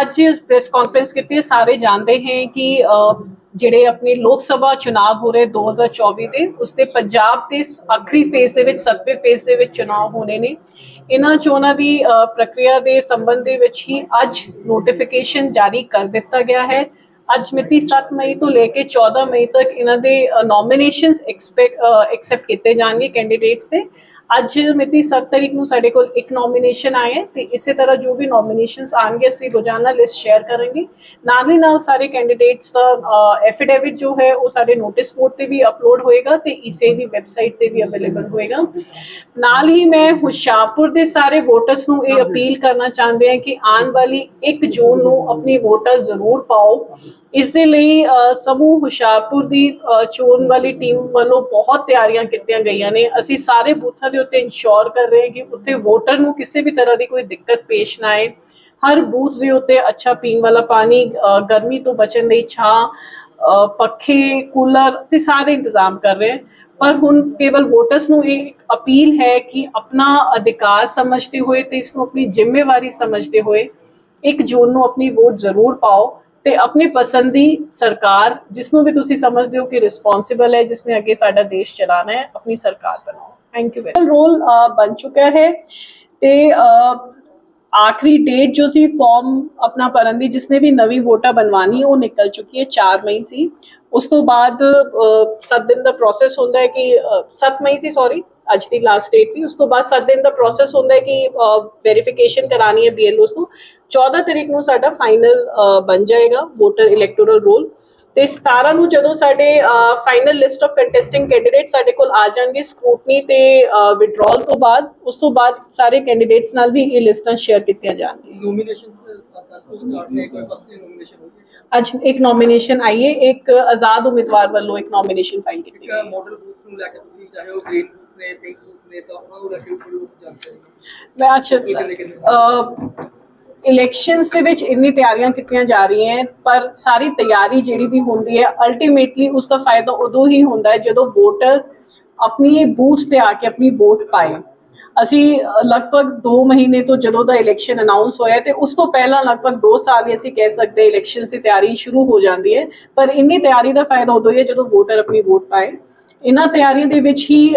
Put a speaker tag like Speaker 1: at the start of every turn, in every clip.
Speaker 1: ਅੱਜ press conference ਕੀਤੀ ਸਾਰੇ ਜਾਣਦੇ ਹੈ ਕਿ ਜਿਹੜੇ ਆਪਣੇ ਲੋਕ ਸਭਾ ਚੁਣਾਵ ਹੋ ਰਹੇ 2024 ਦੇ, ਉਸ ਦੇ ਪੰਜਾਬ ਦੇ ਆਖਰੀ ਫੇਜ਼ ਦੇ ਵਿੱਚ, ਸੱਤਵੇਂ ਫੇਜ਼ ਦੇ ਵਿੱਚ ਚੁਣਾਵ ਹੋਣੇ ਨੇ। ਇਹਨਾਂ ਚੋਣਾਂ ਦੀ ਪ੍ਰਕਿਰਿਆ ਦੇ ਸੰਬੰਧ ਦੇ ਵਿੱਚ ਹੀ ਅੱਜ ਨੋਟੀਫਿਕੇਸ਼ਨ ਜਾਰੀ ਕਰ ਦਿੱਤਾ ਗਿਆ ਹੈ। ਅੱਜ ਮਿਤੀ 7 ਮਈ ਤੋਂ ਲੈ ਕੇ 14 ਮਈ ਤੱਕ ਇਹਨਾਂ ਦੇ ਨੋਮੀਨੇਸ਼ਨਸ ਐਕਸੈਪਟ ਕੀਤੇ ਜਾਣਗੇ ਕੈਂਡੀਡੇਟਸ ਦੇ। ਅੱਜ ਮਿਤੀ 7 ਤਰੀਕ ਨੂੰ ਸਾਡੇ ਕੋਲ ਇੱਕ ਨੋਮੀਨੇਸ਼ਨ ਆਏ ਹੈ ਤੇ ਇਸੇ ਤਰ੍ਹਾਂ ਜੋ ਵੀ ਨੋਮੀਨੇਸ਼ਨਸ ਆਣਗੇ ਅਸੀਂ ਰੋਜ਼ਾਨਾ ਲਿਸਟ ਸ਼ੇਅਰ ਕਰਾਂਗੇ। ਨਾਲ ਹੀ ਨਾਲ ਸਾਰੇ ਕੈਂਡੀਡੇਟਸ ਦਾ ਐਫੀਡੇਵਿਟ ਜੋ ਹੈ, ਉਹ ਸਾਡੇ ਨੋਟਿਸ ਬੋਰਡ ਤੇ ਵੀ ਅਪਲੋਡ ਹੋਏਗਾ ਤੇ ਇਸੇ ਦੀ ਵੈਬਸਾਈਟ ਤੇ ਵੀ ਅਵੇਲੇਬਲ ਹੋਏਗਾ। ਨਾਲ ਹੀ ਮੈਂ ਹੁਸ਼ਿਆਰਪੁਰ ਦੇ ਸਾਰੇ ਵੋਟਰਸ ਨੂੰ ਇਹ ਅਪੀਲ ਕਰਨਾ ਚਾਹੁੰਦੇ ਹਾਂ ਕਿ ਆਉਣ ਵਾਲੀ 1 ਜੂਨ ਨੂੰ ਆਪਣੀ ਵੋਟਰ ਜ਼ਰੂਰ ਪਾਓ। ਇਸ ਦੇ ਲਈ ਸਮੂਹ ਹੁਸ਼ਿਆਰਪੁਰ ਦੀ ਚੋਣ ਵਾਲੀ ਟੀਮ ਵੱਲੋਂ ਬਹੁਤ ਤਿਆਰੀਆਂ ਕੀਤੀਆਂ ਗਈਆਂ ਨੇ। ਅਸੀਂ ਸਾਰੇ ਬੂਥਾਂ ਦੇ ਉੱਤੇ ਇਨਸ਼ੋਰ ਕਰ ਰਹੇ ਕਿ ਉੱਥੇ ਵੋਟਰ ਨੂੰ ਕਿਸੇ ਵੀ ਤਰ੍ਹਾਂ ਦੀ ਕੋਈ ਦਿੱਕਤ ਪੇਸ਼ ਨਾ ਆਏ। ਹਰ ਬੂਥ ਦੇ ਉੱਤੇ ਅੱਛਾ ਪੀਣ ਵਾਲਾ ਪਾਣੀ ਗਰਮੀ ਤੋਂ ਬਚਣ ਲਈ ਛਾਂ ਪੱਖੇ, ਕੂਲਰ, ਅਸੀਂ ਸਾਰੇ ਇੰਤਜ਼ਾਮ ਕਰ ਰਹੇ ਪਰ ਹੁਣ ਕੇਵਲ ਵੋਟਰਸ ਨੂੰ ਇਹ ਅਪੀਲ ਹੈ ਕਿ ਆਪਣਾ ਅਧਿਕਾਰ ਸਮਝਦੇ ਹੋਏ ਤੇ ਇਸ ਨੂੰ ਆਪਣੀ ਜ਼ਿੰਮੇਵਾਰੀ ਸਮਝਦੇ ਹੋਏ 1 ਜੂਨ ਨੂੰ ਆਪਣੀ ਵੋਟ ਜ਼ਰੂਰ ਪਾਓ ਤੇ ਆਪਣੀ ਪਸੰਦੀ ਸਰਕਾਰ, ਜਿਸ ਨੂੰ ਵੀ ਤੁਸੀਂ ਸਮਝਦੇ ਹੋ ਕਿ ਰਿਸਪੌਂਸਿਬਲ ਹੈ, ਜਿਸ ਨੇ ਅੱਗੇ ਸਾਡਾ ਦੇਸ਼ ਚਲਾਣਾ ਹੈ, ਆਪਣੀ ਸਰਕਾਰ ਬਣਾਓ। ਥੈਂਕ ਯੂ ਵੈਰੀ ਰੋਲ ਬਣ ਚੁੱਕਾ ਹੈ ਤੇ ਅ, ਆਖਰੀ ਡੇਟ ਜੋ ਸੀ ਫਾਰਮ ਆਪਣਾ ਭਰਨ ਦੀ ਜਿਸਨੇ ਵੀ ਨਵੀਂ ਵੋਟਾਂ ਬਣਵਾਣੀ ਉਹ ਨਿਕਲ ਚੁੱਕੀ ਹੈ 4 ਮਈ ਸੀ ਉਸ ਤੋਂ ਬਾਅਦ 7 ਦਿਨ ਦਾ ਪ੍ਰੋਸੈਸ ਹੁੰਦਾ ਹੈ ਕਿ 7 ਮਈ ਸੀ ਸੌਰੀ ਅੱਜ ਦੀ ਲਾਸਟ ਡੇਟ ਸੀ ਉਸ ਤੋਂ ਬਾਅਦ 7 ਦਿਨ ਦਾ ਪ੍ਰੋਸੈਸ ਹੁੰਦਾ ਹੈ ਕਿ ਵੈਰੀਫਿਕੇਸ਼ਨ ਕਰਾਣੀ ਹੈ ਬੀਐਲਓ ਤੋਂ 14 ਤਰੀਕ ਨੂੰ ਸਾਡਾ ਫਾਈਨਲ ਬਣ ਜਾਏਗਾ ਵੋਟਰ ਇਲੈਕਟੋਰਲ ਰੋਲ ਤੇ 17 ਨੂੰ ਜਦੋਂ ਸਾਡੇ final list of contesting candidate ਸਾਡੇ ਕੋਲ ਆ ਜਾਣਗੇ ਸਕ੍ਰੂਟਨੀ ਤੇ ਵਿਡਰਾਲ ਤੋਂ ਬਾਅਦ ਉਸ ਤੋਂ ਬਾਅਦ ਸਾਰੇ ਕੈਂਡੀਡੇਟਸ ਨਾਲ ਵੀ ਇਹ ਲਿਸਟਾਂ ਸ਼ੇਅਰ ਕੀਤੀਆਂ ਜਾਣਗੀਆਂ।
Speaker 2: ਨੋਮੀਨੇਸ਼ਨਸ ਤੋਂ ਸਟਾਰਟ ਨੇ ਕੋਈ ਫਸਟ ਨੋਮੀਨੇਸ਼ਨ ਹੋਈ
Speaker 1: ਅੱਜ ਇੱਕ ਨੋਮੀਨੇਸ਼ਨ ਆਈ ਹੈ ਇੱਕ ਆਜ਼ਾਦ ਉਮੀਦਵਾਰ ਵੱਲੋਂ ਇੱਕ ਨੋਮੀਨੇਸ਼ਨ ਫਾਈਲ ਕੀਤੀ ਗਈ ਹੈ
Speaker 2: ਮਾਡਲ ਬੂਥ ਨੂੰ ਲੈ ਕੇ ਤੁਸੀਂ ਚਾਹੇ ਉਹ ਗ੍ਰੀਨ ਬੂਥ ਨੇ ਪਿੰਕ ਬੂਥ ਨੇ ਤਾਂ ਉਹਨਾਂ ਨੂੰ ਲੈ ਕੇ ਥੋੜੀ ਜਾਣਕਾਰੀ
Speaker 1: ਮੈਂ ਅੱਜ ਇਲੈਕਸ਼ਨਸ ਦੇ ਵਿੱਚ ਇੰਨੀ ਤਿਆਰੀਆਂ ਕੀਤੀਆਂ ਜਾ ਰਹੀਆਂ ਪਰ ਸਾਰੀ ਤਿਆਰੀ ਜਿਹੜੀ ਵੀ ਹੁੰਦੀ ਹੈ ਅਲਟੀਮੇਟਲੀ ਉਸ ਦਾ ਫਾਇਦਾ ਉਦੋਂ ਹੀ ਹੁੰਦਾ ਹੈ ਜਦੋਂ ਵੋਟਰ ਆਪਣੀ ਬੂਥ ਤੇ ਆ ਕੇ ਆਪਣੀ ਵੋਟ ਪਾਏ। ਅਸੀਂ ਲਗਭਗ 2 ਮਹੀਨੇ ਤੋਂ ਜਦੋਂ ਦਾ ਇਲੈਕਸ਼ਨ ਅਨਾਉਂਸ ਹੋਇਆ ਤੇ ਉਸ ਤੋਂ ਪਹਿਲਾਂ ਲਗਭਗ 2 ਸਾਲ ਹੀ ਅਸੀਂ ਕਹਿ ਸਕਦੇ ਇਲੈਕਸ਼ਨ ਦੀ ਤਿਆਰੀ ਸ਼ੁਰੂ ਹੋ ਜਾਂਦੀ ਹੈ, ਪਰ ਇੰਨੀ ਤਿਆਰੀ ਦਾ ਫਾਇਦਾ ਉਦੋਂ ਹੀ ਹੈ ਜਦੋਂ ਵੋਟਰ ਆਪਣੀ ਵੋਟ ਪਾਏ। ਇਹਨਾਂ ਤਿਆਰੀਆਂ ਦੇ ਵਿੱਚ ਹੀ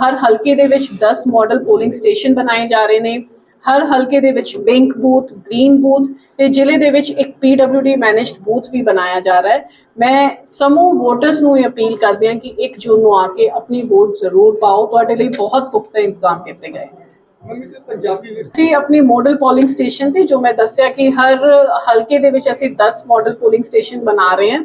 Speaker 1: ਹਰ ਹਲਕੇ ਦੇ ਵਿੱਚ 10 ਮਾਡਲ ਪੋਲਿੰਗ ਸਟੇਸ਼ਨ ਬਣਾਏ ਜਾ ਰਹੇ ਨੇ। ਹਰ ਹਲਕੇ ਦੇ ਵਿੱਚ ਪਿੰਕ ਬੂਥ ਗ੍ਰੀਨ ਬੂਥ ਤੇ ਜ਼ਿਲ੍ਹੇ ਦੇ ਵਿੱਚ ਇੱਕ ਪੀਡਬਲਯੂਡੀ ਮੈਨੇਜਡ ਬੂਥ ਵੀ ਬਣਾਇਆ ਜਾ ਰਿਹਾ ਹੈ। ਮੈਂ ਸਮੂਹ ਵੋਟਰਸ ਨੂੰ ਇਹ ਅਪੀਲ ਕਰਦੀ ਹਾਂ ਕਿ 1 ਜੂਨ ਨੂੰ ਆ ਕੇ ਆਪਣੀ ਵੋਟ ਜ਼ਰੂਰ ਪਾਓ। ਤੁਹਾਡੇ ਲਈ ਬਹੁਤ ਪੁਖਤਾ ਇੰਤਜ਼ਾਮ ਕੀਤੇ ਗਏ ਨੇ। ਅਸੀਂ ਆਪਣੀ ਮਾਡਲ ਪੋਲਿੰਗ ਸਟੇਸ਼ਨ ਤੇ ਜੋ ਮੈਂ ਦੱਸਿਆ ਕਿ ਹਰ ਹਲਕੇ ਦੇ ਵਿੱਚ ਅਸੀਂ 10 ਮਾਡਲ ਪੋਲਿੰਗ ਸਟੇਸ਼ਨ ਬਣਾ ਰਹੇ ਹਾਂ।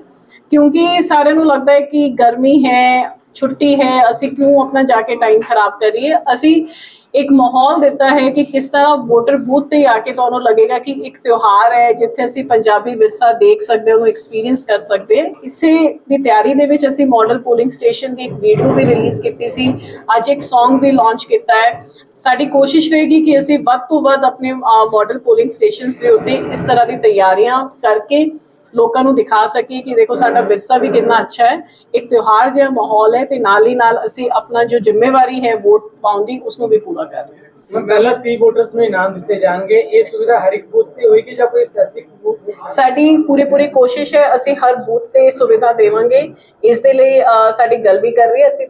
Speaker 1: ਕਿਉਂਕਿ ਸਾਰਿਆਂ ਨੂੰ ਲੱਗਦਾ ਹੈ ਕਿ ਗਰਮੀ ਹੈ ਛੁੱਟੀ ਹੈ ਅਸੀਂ ਕਿਉਂ ਆਪਣਾ ਜਾ ਕੇ ਟਾਈਮ ਖਰਾਬ ਕਰੀਏ? ਅਸੀਂ ਇੱਕ ਮਾਹੌਲ ਦਿੱਤਾ ਹੈ ਕਿ ਕਿਸ ਤਰ੍ਹਾਂ ਵੋਟਰ ਬੂਥ ਤੇ ਆ ਕੇ ਤੁਹਾਨੂੰ ਲੱਗੇਗਾ ਕਿ ਇੱਕ ਤਿਉਹਾਰ ਹੈ ਜਿੱਥੇ ਅਸੀਂ ਪੰਜਾਬੀ ਵਿਰਸਾ ਦੇਖ ਸਕਦੇ ਹਾਂ ਉਹਨੂੰ ਐਕਸਪੀਰੀਅੰਸ ਕਰ ਸਕਦੇ। ਹਾਂ ਇਸੇ ਦੀ ਤਿਆਰੀ ਦੇ ਵਿੱਚ ਅਸੀਂ ਮਾਡਲ ਪੋਲਿੰਗ ਸਟੇਸ਼ਨ ਦੀ ਇੱਕ ਵੀਡੀਓ ਵੀ ਰਿਲੀਜ਼ ਕੀਤੀ ਸੀ। ਅੱਜ ਇੱਕ Song ਵੀ ਲਾਂਚ ਕੀਤਾ ਹੈ। ਸਾਡੀ ਕੋਸ਼ਿਸ਼ ਰਹੇਗੀ ਕਿ ਅਸੀਂ ਵੱਧ ਤੋਂ ਵੱਧ ਆਪਣੇ ਮਾਡਲ ਪੋਲਿੰਗ ਸਟੇਸ਼ਨਸ ਦੇ ਉੱਤੇ ਇਸ ਤਰ੍ਹਾਂ ਦੀ ਤਿਆਰੀਆਂ ਕਰਕੇ ਲੋਕਾਂ ਨੂੰ ਦਿਖਾ ਸਕੀਏ ਕਿ ਦੇਖੋ ਸਾਡਾ ਵਿਰਸਾ ਵੀ ਕਿੰਨਾ ਅੱਛਾ ਹੈ। ਇੱਕ ਤਿਉਹਾਰ ਜਿਹਾ ਮਾਹੌਲ ਹੈ ਤੇ ਨਾਲ ਹੀ ਨਾਲ ਅਸੀਂ ਆਪਣਾ ਜੋ ਜ਼ਿੰਮੇਵਾਰੀ ਹੈ ਵੋਟ ਪਾਉਣ ਦੀ ਉਸ ਨੂੰ ਵੀ ਪੂਰਾ ਕਰ ਰਹੇ ਹਾਂ।
Speaker 3: ਪਹਿਲਾਂ 30 ਵੋਟਰਸ ਨੂੰ ਇਨਾਮ ਦਿੱਤੇ ਜਾਣਗੇ। ਇਹ ਸੁਵਿਧਾ ਹਰ ਇੱਕ ਬੂਥ ਤੇ ਹੋਏਗੀ ਜਾਂ ਕੋਈ ਸਪੈਸਿਫਿਕ ਬੂਥ
Speaker 1: ਸਾਡੀ ਪੂਰੀ ਪੂਰੀ ਕੋਸ਼ਿਸ਼ ਹੈ ਅਸੀਂ ਹਰ ਬੂਥ ਤੇ ਸੁਵਿਧਾ ਦੇਵਾਂਗੇ। ਇਸ ਦੇ ਲਈ ਸਾਡੀ ਗੱਲ ਵੀ ਕਰ ਰਹੀ ਹੈ। ਅਸੀਂ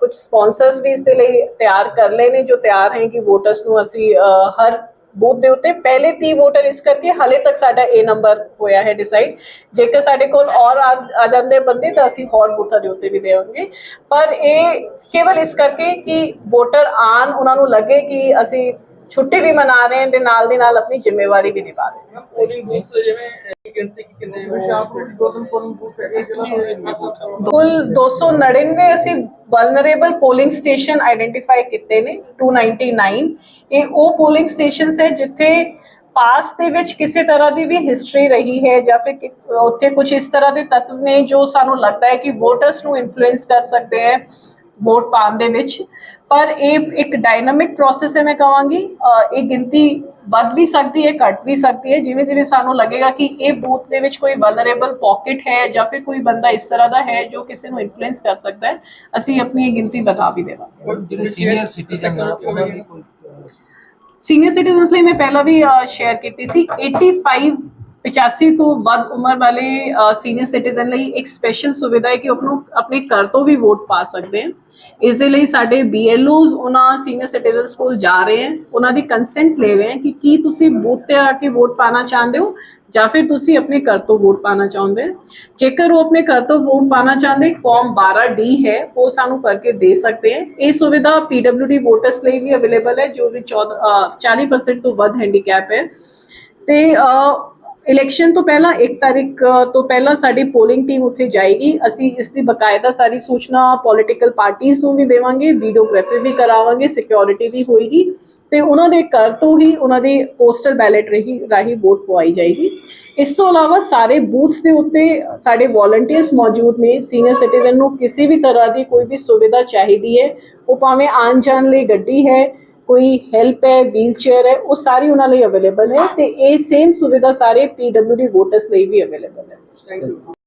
Speaker 1: ਕੁਝ ਸਪਾਂਸਰਸ ਵੀ ਇਸ ਦੇ ਲਈ ਤਿਆਰ ਕਰ ਲਏ ਨੇ ਜੋ ਤਿਆਰ ਹੈ ਕਿ ਵੋਟਰਸ ਨੂੰ ਅਸੀਂ ਹਰ ਬੂਥ ਦੇ ਉੱਤੇ ਪਹਿਲੇ 30 ਵੋਟਰ ਇਸ ਕਰਕੇ ਹਾਲੇ ਤੱਕ ਸਾਡਾ ਇਹ ਨੰਬਰ ਹੋਇਆ ਹੈ ਡਿਸਾਈਡ ਜੇਕਰ ਸਾਡੇ ਕੋਲ ਔਰ ਆ ਜਾਂਦੇ ਬੰਦੇ ਤਾਂ ਅਸੀਂ ਹੋਰ ਬੂਥਾਂ ਦੇ ਉੱਤੇ ਵੀ ਦੇਵਾਂਗੇ। ਪਰ ਇਹ ਕੇਵਲ ਇਸ ਕਰਕੇ ਕਿ ਵੋਟਰ ਆਣ ਉਹਨਾਂ ਨੂੰ ਲੱਗੇ ਕਿ ਅਸੀਂ ਛੁੱਟੀ ਵੀ ਮਨਾ ਰਹੇ ਹਾਂ ਤੇ ਨਾਲ ਦੀ ਨਾਲ ਆਪਣੀ ਜ਼ਿੰਮੇਵਾਰੀ ਵੀ ਨਿਭਾ ਰਹੇ ਹਾਂ।
Speaker 2: ਪੋਲਿੰਗ ਬੂਥ ਜਿਵੇਂ ਗਿਣਤੀ ਕਿੰਨੇ
Speaker 1: ਕੁੱਲ 299 ਅਸੀਂ ਵਲਨਰੇਬਲ ਪੋਲਿੰਗ ਸਟੇਸ਼ਨ ਆਇਡੈਂਟੀਫਾਈ ਕੀਤੇ ਨੇ 299 ਇਹ ਉਹ ਪੋਲਿੰਗ ਸਟੇਸ਼ਨਸ ਹੈ ਜਿੱਥੇ ਪਾਸ ਦੇ ਵਿੱਚ ਕਿਸੇ ਤਰ੍ਹਾਂ ਦੀ ਵੀ ਹਿਸਟਰੀ ਰਹੀ ਹੈ ਜਾਂ ਫਿਰ ਉੱਥੇ ਕੁਝ ਇਸ ਤਰ੍ਹਾਂ ਦੇ ਤੱਤਵ ਨੇ ਜੋ ਸਾਨੂੰ ਲੱਗਦਾ ਹੈ ਕਿ ਵੋਟਰਸ ਨੂੰ ਇਨਫਲੂਐਂਸ ਕਰ ਸਕਦੇ ਹੈ। ਵੋਟ ਪਾਉਣ ਦੇ ਵਿੱਚ। ਪਰ ਇਹ ਇੱਕ ਡਾਇਨਾਮਿਕ ਪ੍ਰੋਸੈਸ ਹੈ ਮੈਂ ਕਹਾਂਗੀ। ਇਹ ਗਿਣਤੀ ਵੱਧ ਵੀ ਸਕਦੀ ਹੈ ਘਟ ਵੀ ਸਕਦੀ ਹੈ। ਜਿਵੇਂ ਜਿਵੇਂ ਸਾਨੂੰ ਲੱਗੇਗਾ ਕਿ ਇਹ ਬੂਥ ਦੇ ਵਿੱਚ ਕੋਈ ਵਲਨਰੇਬਲ ਪਾਕਟ ਹੈ ਜਾਂ ਫਿਰ ਕੋਈ ਬੰਦਾ ਇਸ ਤਰ੍ਹਾਂ ਦਾ ਹੈ ਜੋ ਕਿਸੇ ਨੂੰ ਇਨਫਲੂਐਂਸ ਕਰ ਸਕਦਾ ਹੈ ਅਸੀਂ ਆਪਣੀ ਇਹ ਗਿਣਤੀ ਵਧਾ ਵੀ ਦੇਵਾਂਗੇ।
Speaker 2: ਜਿਹੜੇ ਸੀਨੀਅਰ ਸਿਟੀਜ਼ਨ
Speaker 1: ਸੀਨੀਅਰ ਸਿਟੀਜ਼ਨਸ ਲਈ ਮੈਂ ਪਹਿਲਾਂ ਵੀ ਸ਼ੇਅਰ ਕੀਤੀ ਸੀ। 85 85 ਤੋਂ ਵੱਧ ਉਮਰ ਵਾਲੇ ਸੀਨੀਅਰ ਸਿਟੀਜ਼ਨ ਲਈ ਇੱਕ ਸਪੈਸ਼ਲ ਸੁਵਿਧਾ ਹੈ ਕਿ ਉਹ ਆਪਣੋ ਆਪਣੇ ਘਰ ਤੋਂ ਵੀ ਵੋਟ ਪਾ ਸਕਦੇ ਹਨ ਇਸ ਦੇ ਲਈ ਸਾਡੇ BLOs ਉਹਨਾਂ ਸੀਨੀਅਰ ਸਿਟੀਜ਼ਨਸ ਕੋਲ ਜਾ ਰਹੇ ਹਨ ਉਹਨਾਂ ਦੀ ਕੰਸੈਂਟ ਲੈ ਰਹੇ ਹਨ ਕਿ ਕੀ ਤੁਸੀਂ ਬੂਥ ਤੇ ਆ ਕੇ ਵੋਟ ਪਾਣਾ ਚਾਹੁੰਦੇ ਹੋ ਜਾਂ ਫਿਰ ਤੁਸੀਂ ਆਪਣੇ ਘਰ ਤੋਂ ਵੋਟ ਪਾਣਾ ਚਾਹੁੰਦੇ ਜੇਕਰ ਉਹ ਆਪਣੇ ਘਰ ਤੋਂ ਵੋਟ ਪਾਣਾ ਚਾਹੁੰਦੇ ਫਾਰਮ 12D ਹੈ ਉਹ ਸਾਨੂੰ ਕਰਕੇ ਦੇ ਸਕਦੇ ਹੈ। ਇਹ ਸੁਵਿਧਾ PWD ਵੋਟਰਸ ਲਈ ਵੀ ਅਵੇਲੇਬਲ ਹੈ ਜੋ ਵੀ 14 ਅ, 40% ਤੋਂ ਵੱਧ ਹੈਂਡੀਕੈਪ ਹੈ। ਤੇ ਇਲੈਕਸ਼ਨ ਤੋਂ ਪਹਿਲਾਂ 1 ਤਾਰੀਖ ਤੋਂ ਪਹਿਲਾਂ ਸਾਡੀ ਪੋਲਿੰਗ ਟੀਮ ਉੱਥੇ ਜਾਏਗੀ। ਅਸੀਂ ਇਸ ਦੀ ਬਕਾਇਦਾ ਸਾਰੀ ਸੂਚਨਾ ਪੋਲੀਟੀਕਲ ਪਾਰਟੀਆਂ ਨੂੰ ਵੀ ਦੇਵਾਂਗੇ ਵੀਡੀਓਗ੍ਰਾਫੀ ਵੀ ਕਰਾਵਾਂਗੇ ਸਿਕਿਉਰਿਟੀ ਵੀ ਹੋਏਗੀ ਤੇ ਉਹਨਾਂ ਦੇ ਘਰ ਤੋਂ ਹੀ ਉਹਨਾਂ ਦੀ ਪੋਸਟਲ ਬੈਲਟ ਰਹੀ, ਰਾਹੀਂ ਵੋਟ ਪਵਾਈ ਜਾਏਗੀ। ਇਸ ਤੋਂ ਇਲਾਵਾ ਸਾਰੇ ਬੂਥਸ ਦੇ ਉੱਤੇ ਸਾਡੇ ਵੋਲੰਟੀਅਰਸ ਮੌਜੂਦ ਨੇ ਸੀਨੀਅਰ ਸਿਟੀਜ਼ਨ ਨੂੰ ਕਿਸੇ ਵੀ ਤਰ੍ਹਾਂ ਦੀ ਕੋਈ ਵੀ ਸੁਵਿਧਾ ਚਾਹੀਦੀ ਹੈ, ਉਹ ਭਾਵੇਂ ਆਉਣ ਜਾਣ ਲਈ ਗੱਡੀ ਹੈ ਕੋਈ ਹੈਲਪ ਹੈ ਵੀਲਚੇਅਰ ਹੈ, ਉਹ ਸਾਰੀ ਉਹਨਾਂ ਲਈ ਅਵੇਲੇਬਲ ਹੈ ਤੇ ਇਹ ਸੇਮ ਸੁਵਿਧਾ ਸਾਰੇ PWD ਵੋਟਰਸ ਲਈ ਵੀ ਅਵੇਲੇਬਲ ਹੈ।
Speaker 2: Thank you